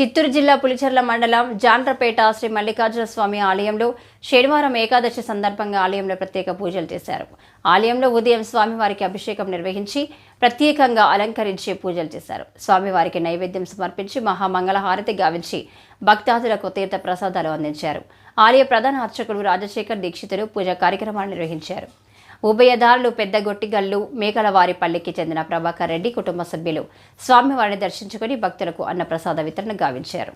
చిత్తూరు జిల్లా పులిచెర్ల మండలం జాండ్రపేట శ్రీ మల్లికార్జున స్వామి ఆలయంలో శనివారం ఏకాదశి సందర్భంగా ఆలయంలో ప్రత్యేక పూజలు చేశారు. ఆలయంలో ఉదయం స్వామివారికి అభిషేకం నిర్వహించి ప్రత్యేకంగా అలంకరించి పూజలు చేశారు. స్వామివారికి నైవేద్యం సమర్పించి మహామంగళహారతి గావించి భక్తాదులకు తీర్థ ప్రసాదాలు అందించారు. ఆలయ ప్రధాన అర్చకుడు రాజశేఖర్ దీక్షితులు పూజా కార్యక్రమాలు నిర్వహించారు. ఉభయదారులు పెద్ద గొట్టిగల్లు మేకలవారిపల్లికి చెందిన ప్రభాకర్ రెడ్డి కుటుంబ సభ్యులు. స్వామివారిని దర్శించుకుని భక్తులకు అన్నప్రసాద వితరణ గావించారు.